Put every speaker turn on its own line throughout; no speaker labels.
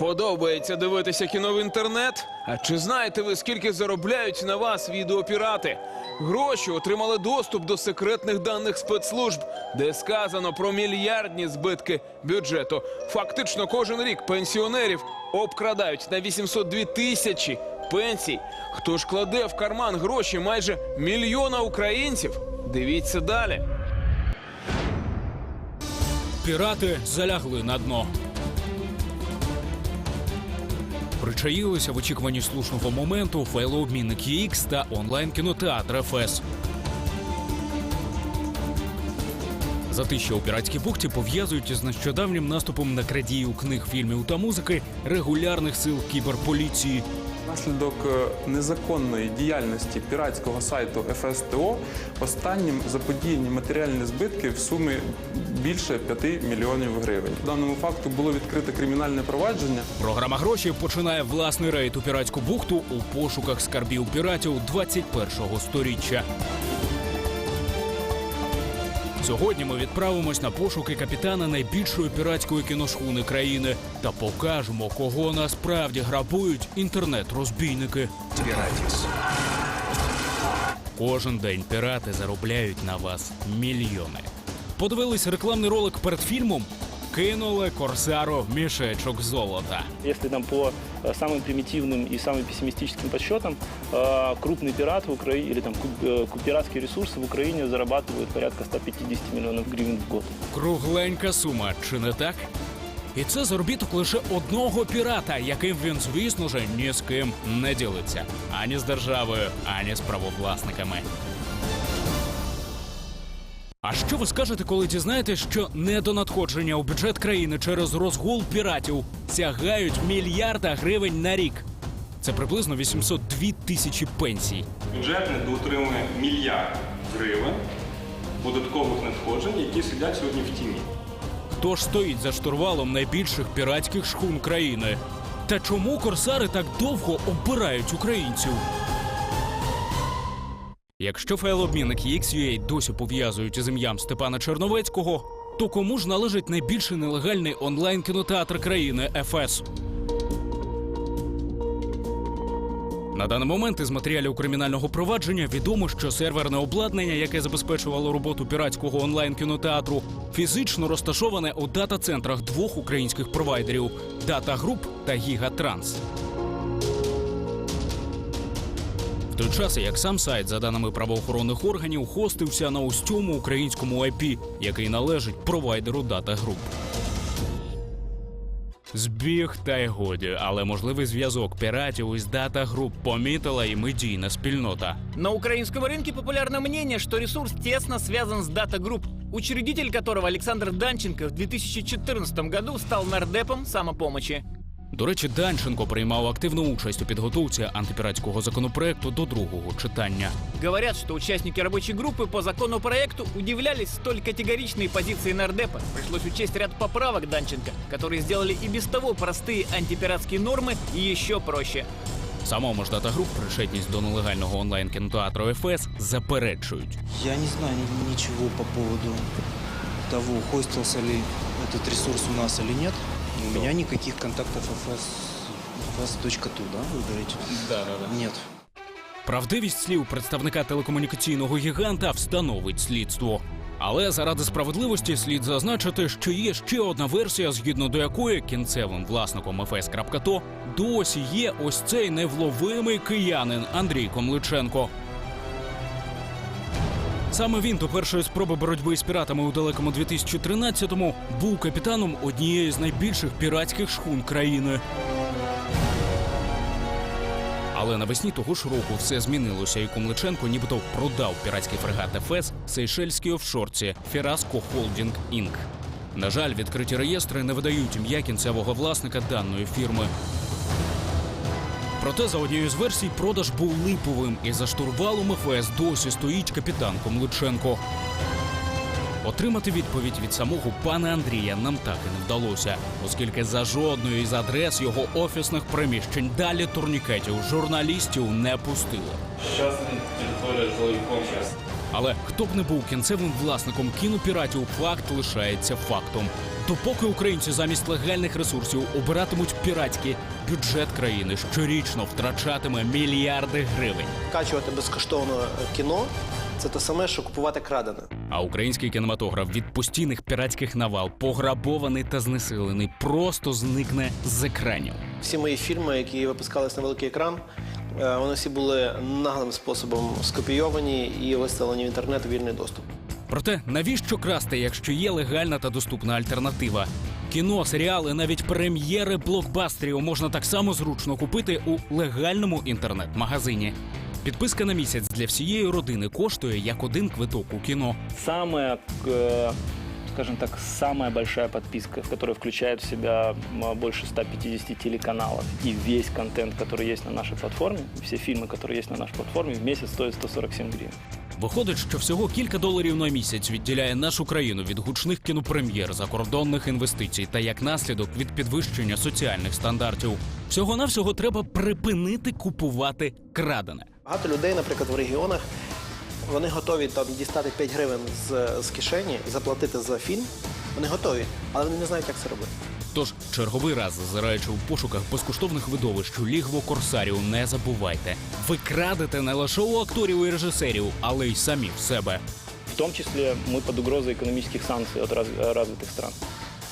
Подобається дивитися кіно в інтернет? А чи знаєте ви, скільки заробляють на вас відеопірати? Гроші отримали доступ до секретних даних спецслужб, де сказано про мільярдні збитки бюджету. Фактично, кожен рік пенсіонерів обкрадають на 802 тисячі пенсій. Хто ж кладе в карман гроші майже мільйона українців? Дивіться далі.
Пірати залягли на дно. Причаїлися в очікуванні слушного моменту файлообмінник UX та онлайн-кінотеатр ФС. Затища у піратській бухті пов'язують із нещодавнім наступом на крадіїв книг, фільмів та музики регулярних сил кіберполіції.
Внаслідок е, незаконної діяльності піратського сайту ФСТО останнім заподіяні матеріальні збитки в сумі більше 5 мільйонів гривень. Даному факту було відкрите кримінальне провадження.
Програма гроші починає власний рейд у піратську бухту у пошуках скарбів піратів 21-го сторіччя. Сьогодні ми відправимось на пошуки капітана найбільшої піратської кіношхуни країни та покажемо, кого насправді грабують інтернет-розбійники. Кожен день пірати заробляють на вас мільйони. Подивились рекламний ролик перед фільмом Кинули корсару мішечок золота.
Если там по э, самым примитивным и самым пессимистическим подсчетам, э, крупные пираты в Украине или там ку- э, ку- пиратские ресурсы в Украине зарабатывают порядка 150 миллионов гривен в год.
Кругленька сума, чи не так? І це заробіток лише одного пірата, яким він, звісно ж, ні з ким не ділиться. Ані з державою, ані з правовласниками. А що ви скажете, коли дізнаєтесь, що недонадходження у бюджет країни через розгул піратів сягають мільярда гривень на рік? Це приблизно 802 тисячі пенсій.
Бюджет недоотримує мільярд гривень податкових надходжень, які сидять сьогодні в тіні.
Хто ж стоїть за штурвалом найбільших піратських шхун країни? Та чому корсари так довго оббирають українців? Якщо файлообмінник XUA досі пов'язують із ім'ям Степана Черновецького, то кому ж належить найбільший нелегальний онлайн-кінотеатр країни ФС? На даний момент із матеріалів кримінального провадження відомо, що серверне обладнання, яке забезпечувало роботу піратського онлайн-кінотеатру, фізично розташоване у дата-центрах двох українських провайдерів Дата Груп та Гігатранс. Той час, як сам сайт, за даними правоохоронних органів, хостився на ось цьому українському IP, який належить провайдеру Дата Груп. Збіг та й годі, але можливий зв'язок піратів із дата груп помітила і медійна спільнота.
На украинском рынке популярно мнение, что ресурс тесно связан с Data Group, учредитель которого Александр Данченко в 2014 году стал нардепом самопомощи.
До речі, Данченко приймав активну участь у підготовці антипіратського законопроекту до другого читання.
Говорят, что участники рабочей группы по законопроекту удивлялись столь категоричной позиции нардепа. Пришлось учесть ряд поправок Данченко, которые сделали и без того простые антипиратские нормы еще проще.
Самому ж дата груп пришетність до нелегального онлайн кінотеатру ФС заперечують.
Я не знаю ни- ничего по поводу того, хостился ли этот ресурс у нас или нет. У меня никаких контактов FS, FS.tu, да, вы говорите?
Да, да, да.
Нет.
Правдивість слів представника телекомунікаційного гіганта встановить слідство. Але заради справедливості слід зазначити, що є ще одна версія, згідно до якої кінцевим власником ФС.то досі є ось цей невловимий киянин Андрій Комличенко. Саме він до першої спроби боротьби з піратами у далекому 2013-му був капітаном однієї з найбільших піратських шхун країни. Але навесні того ж року все змінилося, і Комличенко нібито продав піратський фрегат ФС Сейшельській офшорці Фераско Холдінг Інк. На жаль, відкриті реєстри не видають ім'я кінцевого власника даної фірми. Проте, за однією з версій, продаж був липовим, і за штурвалом ФС досі стоїть капітан Комличенко. Отримати відповідь від самого пана Андрія нам так і не вдалося, оскільки за жодною із адрес його офісних приміщень далі турнікетів журналістів не пустили.
Щасний територія жилий комплекс.
Але хто б не був кінцевим власником кінопіратів, факт лишається фактом. То поки українці замість легальних ресурсів обиратимуть піратські, бюджет країни щорічно втрачатиме мільярди гривень.
Качувати безкоштовно кіно це те саме, що купувати крадене.
А український кінематограф від постійних піратських навал, пограбований та знесилений, просто зникне з екранів.
Всі мої фільми, які випускались на великий екран, е, вони всі були наглим способом скопійовані і виставлені в інтернет у вільний доступ.
Проте навіщо красти, якщо є легальна та доступна альтернатива? Кіно, серіали, навіть прем'єри блокбастерів можна так само зручно купити у легальному інтернет-магазині. Підписка на місяць для всієї родини коштує як один квиток у кіно.
Самая, э, скажем так, самая большая подписка, которая включает в себя м, больше 150 телеканалов и весь контент, который есть на нашей платформе, все фильмы, которые есть на нашей платформе, в месяц стоит 147 гривен.
Виходить, що всього кілька доларів на місяць відділяє нашу країну від гучних кінопрем'єр, закордонних інвестицій та як наслідок від підвищення соціальних стандартів. Всього навсього треба припинити купувати крадене.
Багато людей, наприклад, в регіонах, вони готові там дістати 5 гривень з, з кишені, заплатити за фільм. Вони готові, але вони не знають, як це робити.
Тож черговий раз, зазираючи в пошуках безкоштовних видовищ у лігво корсарів, не забувайте. Ви крадете не лише у акторів і режисерів, але й самі в себе.
В том числе мы под угрозой экономических санкций от раз- э, развитых стран.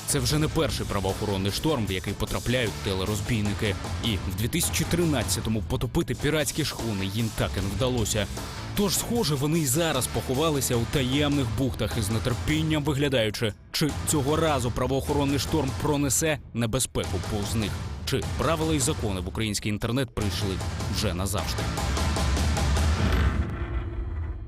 Це вже не перший правоохоронний шторм, в який потрапляють телерозбійники. І в 2013-му потопити піратські шхуни їм так і не вдалося. Тож, схоже, вони й зараз поховалися у таємних бухтах із нетерпінням виглядаючи, чи цього разу правоохоронний шторм пронесе небезпеку повз них, чи правила і закони в український інтернет прийшли вже назавжди.